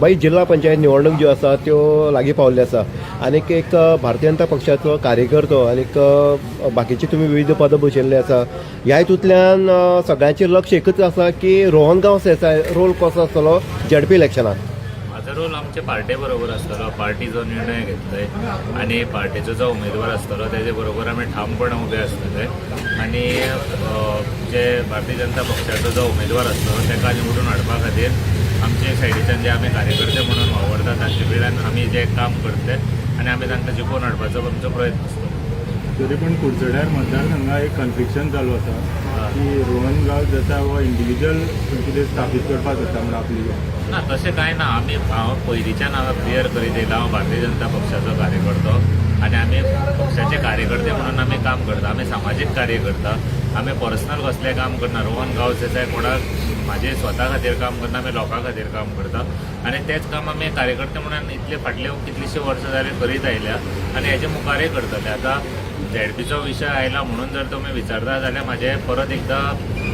बाई जिल्हा पंचायत निवडणूक ज्यो आसा त्यो लागीं पावल्ल्यो आसा आनीक एक भारतीय जनता पक्षाचो कार्यकर्तो आनीक बाकीचे तुमी विविध पदां भुशयल्ले आसा ह्या हितूंतल्यान अ, सगळ्यांचें लक्ष एकच आसा की रोहन गांव सेसाय रोल कसो आसतलो जेडपी इलेक्शनात. रोल आमच्या पार्टी बरोबर आसतलो पार्टी जो निर्णय घेतलोय आणि पार्टीचो जो उमेदवार आसतलो तेजे बरोबर आमी ठामपणान उबे आसतले आणि जे भारतीय जनता पक्षाचो जो उमेदवार आसतलो ताका निवडून हाडपा खातीर आमचे सायडीच्यान जे आमी कार्यकर्ते म्हणून वावरतात तांचे कडल्यान आमी जे काम करतले आणि आमी तांकां जिखोवन हाडपाचो आमचो प्रयत्न आसतलो तरी पण कुडचड्यार मतदारसंघात एक कन्फ्लिक्शन चालू आसा की रोहन गांव जाता हो इंडिव्हिज्युअल कितें स्थापीत करपाक जाता म्हणून आपली. ना तशें कांय ना आमी हांव पयलींच्यान हांगा क्लियर करीत येयला हांव भारतीय जनता पक्षाचो कार्यकर्तो आनी आमी पक्षाचे कार्यकर्ते म्हणून आमी काम करता. आमी सामाजीक कार्य करता आमी पर्सनल कसलें काम करना रोहन गांवचे जाय कोणाक म्हाजे स्वता खातीर काम करना आमी लोकां खातीर काम करता. आनी तेंच काम आमी कार्यकर्ते म्हणून इतले फाटले कितलींशीं वर्सां जाले करीत आयल्या आनी हेजे मुखारय करतले आतां झेडपीचो विशय आयला म्हणून जर तुमी विचारता जाल्यार म्हाजें परत एकदां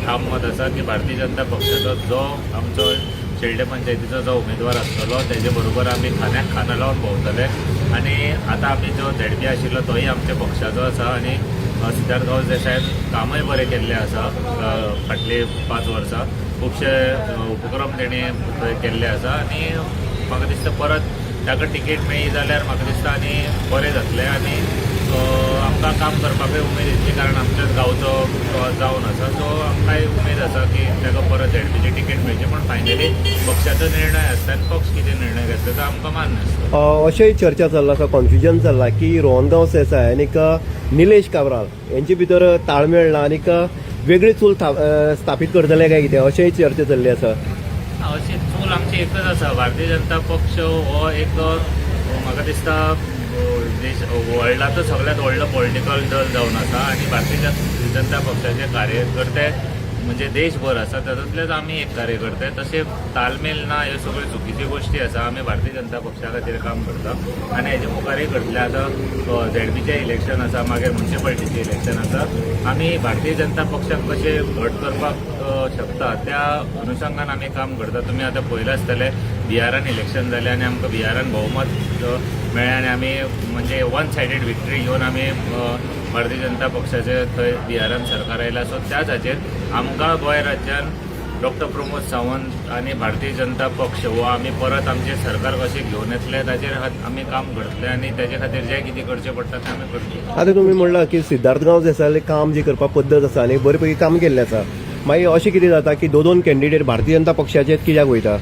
ठाम मत आसा की भारतीय जनता पक्षाचो जो आमचो शेल्डे पंचायतीचो जो उमेदवार आसतलो तेजे बरोबर आमी खाण्याक खाना लावन भोंवतले आनी आतां आमी जो झेडपी आशिल्लो तोय आमच्या पक्षाचो आसा आनी सिद्धार्थ गांव देसायन कामय बरें केल्लें आसा फाटलीं पांच वर्सां खुबशे उपक्रम तेणी थंय केल्ले आसा आनी म्हाका दिसता परत ताका तिकेट मेळ्ळी जाल्यार म्हाका दिसता आनी बरें जातलें. आनी आमकां काम करपाकूय उमेद येतली कारण आमच्याच गांवचो जावन आसा सो आमकांय उमेद आसा की ताका परत झेडपीची तिकेट मेळची पण फायनली पक्षाचो निर्णय आनी पक्ष कितें निर्णय घेतलो तो आमकां मान्य आसता अ, अशेंय चर्चा चल्ला आसा कन्फ्युजन चल्ला की रोहन गांव सेसाय आनीक निलेश काब्राल यांचे भितर ताळमेळ ना आनीक वेगळी चूल स्थापीत करतले काय कितें अशेंय चर्चा चल्ली आसा अशी चूल आमची एकच आसा भारतीय जनता पक्ष हो एक अ, म्हाका दिसता अ, देश वर्ल्डाचो सगळ्यात व्हडलो पॉलिटिकल दल जावन आसा आनी भारतीय जन- जनता पक्षाचे कार्यकर्ते म्हणजे देशभर आसा तातूंतलेच आमी एक कार्यकर्ते. तशें तालमेल ना ह्यो सगळ्यो चुकीच्यो गोश्टी आसा आमी भारतीय जनता पक्षा खातीर काम करता. आनी हेजे मुखारय करतले आतां झेडपीचें इलेक्शन आसा मागीर म्युन्सिपाल्टीचें इलेक्शन आसा आमी भारतीय जनता पक्षाक कशें घट करपाक शकता त्या अनुषंगान आमी काम करता. तुमी आतां पळयलां आसतलें बिहारान इलेक्शन जालें आनी आमकां बिहारान भोवमत म्हणजे अ, आनी आमी म्हणजे वन सायडेड विक्टरी घेवन आमी भारतीय जनता पक्षाचे थंय बिहारान सरकार आयला सो त्याच हाचेर आमकां गोंय राज्यान डॉक्टर प्रमोद सावंत आनी भारतीय जनता पक्ष हो आमी परत आमचें सरकार कशें घेवन येतले ताचेर आमी काम करतले आनी ताचे खातीर जें कितें करचें पडटा तें आमी करतले आतां तुमी म्हणला की सिद्धार्थ गांव सेसाय काम जी करपाक पद्दत आसा आनी बरे पैकी काम केल्लें आसा. मागीर अशें कितें जाता की दोन दोन कॅन्डिडेट भारतीय जनता पक्षाचेर कित्याक वयता?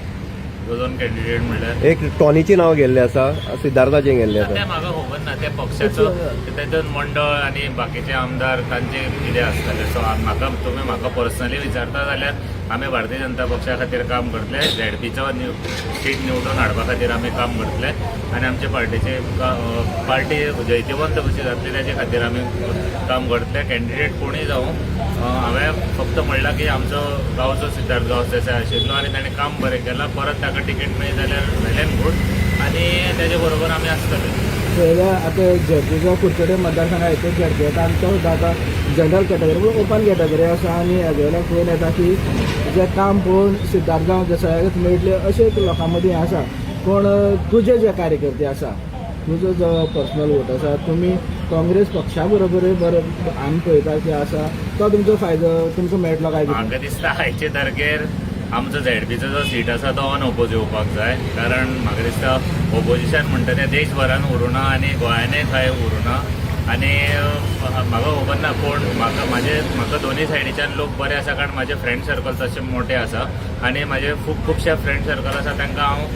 दोन कॅन्डिडेट म्हणल्यार एक टॉनीचें नांव गेल्लें आसा सिद्धार्थाचें गेल्लें तें आसा म्हाका खबर ना त्या पक्षाचो तेतून मंडळ आनी बाकीचे आमदार तांचे कितें आसतलें सो म्हाका तुमी म्हाका पर्सनली विचारता जाल्यार आमी भारतीय जनता पक्षा खातीर काम करतले झेडपीचो सीट निवडून हाडपा खातीर आमी काम करतले आनी आमचे पार्टीचे पार्टी जैतिवंत कशी जातली ताचे खातीर आमी काम करतले कॅन्डिडेट कोणीय जावं हांवें फक्त म्हणला की आमचो गांवचो सिद्धार्थ गांव देसाय आशिल्लो आनी ताणें काम बरें केलां परत ताका तिकेट मेळ्ळी जाल्यार वेल गूड आनी तेजे बरोबर आमी आसतले पयल्या आतां झेडपीचो कुडचडे मतदारसंघ येतो झेडपी येता आमचो सुद्दां आतां जनरल कॅटेगरी पूण ओपन कॅटेगरी आसा आनी हेजे वयल्यान पळोवन येता की जें काम पळोवन सिद्धार्थ गांव देसायाक मेळटले अशें एक लोकां मदीं आसा पूण तुजे जे कार्यकर्ते आसा तुजो जो पर्सनल वोट आसा तुमी काँग्रेस पक्षा बरोबर आमी पळयता की? आसा तो तुमचो फायदो तुमकां मेळटलो काय म्हाका दिसता आयचे तारखेर आमचो झेडपीचो जो सीट आसा तो ऑन ओपोज येवपाक जाय. कारण म्हाका दिसता ओपोजिशन म्हणटा तें देशभरान उरूना आनी गोंयानूय थंय उरूना आनी म्हाका खबर ना कोण? म्हाका म्हाजे म्हाका दोनी सायडीच्यान लोक बरे आसा कारण म्हाजे फ्रेंड सर्कल तशे मोठे आसा आनी म्हाजे खूब खुबशे फ्रेंड सर्कल आसा तांकां हांव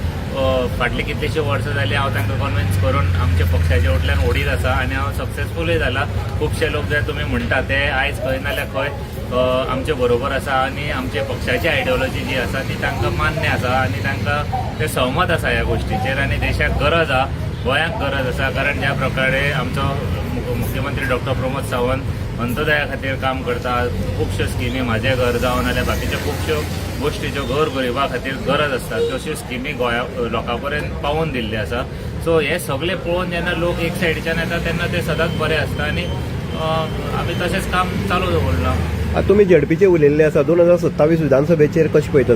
फाटलीं कितलींशीं वर्सां जालीं हांव तांकां कन्विन्स करून आमच्या पक्षाच्या वटल्यान ओडीत आसा आनी हांव सक्सेसफूलय जाला खुबशे लोक जे तुमी म्हणटा ते आयज खंय नाल्यार खंय. आमचे बरोबर आसा आनी आमचे पक्षाची आयडियोलॉजी जी आसा ती तांकां मान्य आसा आनी तांकां ते सहमत आसा ह्या गोश्टीचेर आनी देशाक गरज आहा गोंयाक गरज आसा कारण ज्या प्रकारे आमचो मुख्यमंत्री डॉक्टर प्रमोद सावंत अंत्योदया खातीर काम करता खुबश्यो स्किमी म्हाजें घर जावं नाल्यार बाकीच्यो खुबश्यो गोश्टी ज्यो गोर गरिबा खातीर गरज आसता तश्यो स्किमी गोंया लोकां पर्यंत पावोवन दिल्ल्यो आसा. सो हे सगळें पळोवन जेन्ना लोक एक सायडीच्यान येता तेन्ना ते सदांच बरे आसता आनी आमी तशेंच काम चालू दवरलां. तुमी झेडपीचे उलयल्ले आसा दोन हजार सत्तावीस विधानसभेचेर कशें पळयता